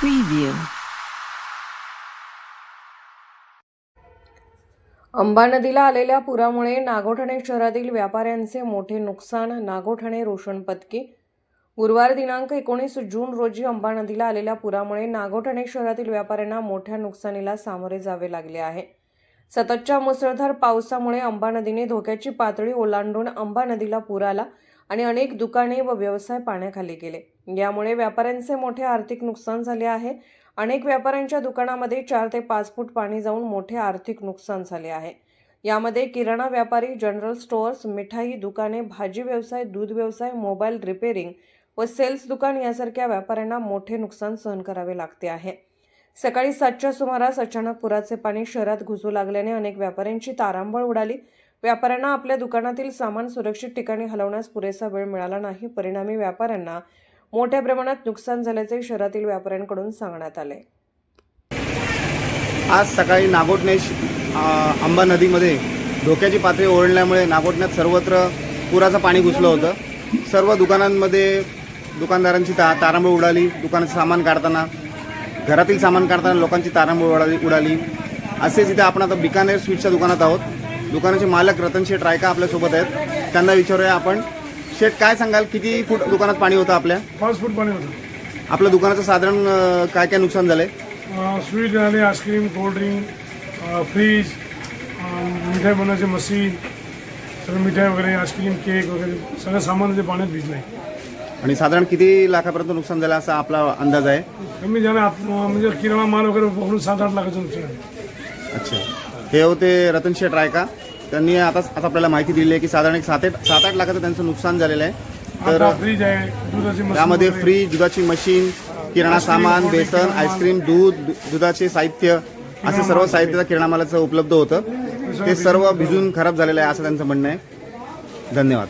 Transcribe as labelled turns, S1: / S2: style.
S1: Preview Amba नदीला आलेल्या पुरामुळे नागोठणे शहरातील व्यापाऱ्यांचे मोठे नुकसान नागोठणे रोशन पत्की गुरुवार दिनांक एकोणीस जून रोजी अंबा नदीला आलेल्या पुरामुळे नागोठणे शहरातील व्यापाऱ्यांना मोठ्या नुकसानीला सामोरे जावे लागले आहे. सततच्या मुसळधार पावसामुळे अंबा नदीने धोक्याची पातळी ओलांडून अंबा नदीला पूर आला आणि अनेक दुकाने व व्यवसाय पाण्याखाली गेले. यामुळे व्यापाऱ्यांचे मोठे आर्थिक नुकसान झाले आहे. अनेक व्यापाऱ्यांच्या दुकानामध्ये चार ते पाच फूट पाणी जाऊन मोठे आर्थिक नुकसान झाले आहे. यामध्ये किराणा व्यापारी जनरल स्टोअर्स मिठाई दुकाने भाजी व्यवसाय दूध व्यवसाय मोबाईल रिपेरिंग व सेल्स दुकान यासारख्या व्यापाऱ्यांना मोठे नुकसान सहन करावे लागते आहे. सकाळी सातच्या सुमारास अचानक पुराचे पाणी शहरात घुसू लागल्याने अनेक व्यापाऱ्यांची तारांबळ उडाली. व्यापाऱ्यांना आपल्या दुकानातील सामान सुरक्षित ठिकाणी हलवण्यास पुरेसा वेळ मिळाला नाही. परिणामी व्यापाऱ्यांना मोठ्या प्रमाणात नुकसान झाल्याचे शहरातील व्यापाऱ्यांकडून सांगण्यात आले
S2: आज सकाळी नागोटनेश आंबा अंबा नदीमध्ये धोक्याची पातळी ओढल्यामुळे नागोटण्यात सर्वत्र पुराचं पाणी घुसलं होतं. सर्व दुकानांमध्ये दुकानदारांची ता तारांबळ उडाली. दुकानाचं सामान काढताना घरातील सामान काढताना लोकांची तारांबळ उडाली उडाली. असेच इथे आपण आता बिकानेर स्वीटच्या दुकानात आहोत. दुकानाचे मालक रतन शेठ रायका आपल्यासोबत आहेत. त्यांना विचारूया आपण शेठ काय सांगाल? किती फूट दुकानात पाणी होतं आपल्या?
S3: पाच फूट पाणी होतं.
S2: आपल्या दुकानाचं साधारण अ, काय काय नुकसान झालंय?
S3: अं, स्वीट झाले आईस्क्रीम कोल्ड्रिंक अं, फ्रीज अं, मिठाई बनवायची मशीन सगळं मिठाई वगैरे आईस्क्रीम केक वगैरे सगळं सामान ते पाण्यात भिजलं आहे
S2: आणि साधारण किती लाखापर्यंत नुकसान झालं असा आपला अंदाज आहे?
S3: कमी झालं आप- म्हणजे किराणा माल वगैरे पकडून सात आठ लाखाचं नुकसान आहे.
S2: अच्छा. हे होते रतन शेठ रायका. त्यांनी आता आता आपल्याला माहिती दिली आहे की साधारण एक सात आठ सात आठ लाखाचं त्यांचं नुकसान झालेलं आहे. तर
S3: आता फ्रीज आहे दुधाची मशीन
S2: त्यामध्ये
S3: वगैरे.
S2: फ्रीज दुधाची मशीन किराणा सामान बेसन आईस्क्रीम दूध दु- दुधाचे साहित्य असे सर्व साहित्य किराणा मालाचं उपलब्ध होतं. ते सर्व भिजून खराब झालेलं आहे असं त्यांचं म्हणणं आहे. धन्यवाद.